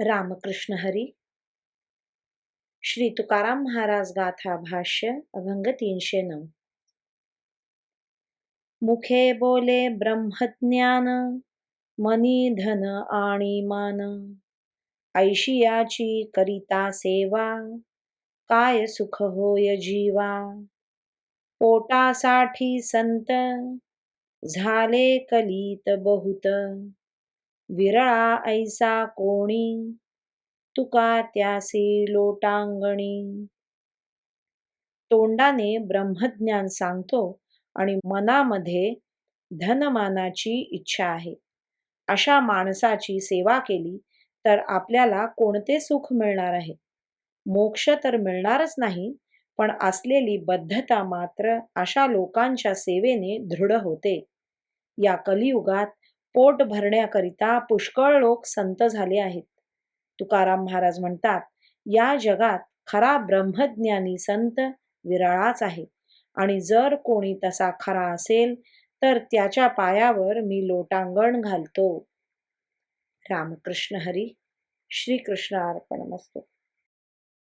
रामकृष्ण हरी। श्री तुकाराम महाराज गाथा भाष्य अभंग तीनशे नऊ। मुखे बोले ब्रह्मज्ञान मनी धन आणि मान। ऐशियाची करिता सेवा काय सुख होय जीवा। पोटासाठी संत झाले कलित बहुत। विरळा ऐसा कोणी? तुका त्यासी लोटांगणी. तोंडाने ब्रह्मज्ञान सांगतो आणि मनामध्ये धनमानाची इच्छा आहे. अशा माणसाची सेवा केली तर आपल्याला कोणते सुख मिळणार आहे? मोक्ष तर मिळणारच नाही पण असलेली बद्धता मात्र अशा लोकांच्या सेवेने दृढ होते. या कलियुगात पोट भरण्याकरिता पुष्कळ लोक संत झाले आहेत. तुकाराम महाराज म्हणतात या जगात खरा ब्रह्मज्ञानी संत विरळाच आहे. आणि जर कोणी तसा खरा असेल तर त्याच्या पायावर मी लोटांगण घालतो. रामकृष्ण हरी श्रीकृष्ण अर्पण असतो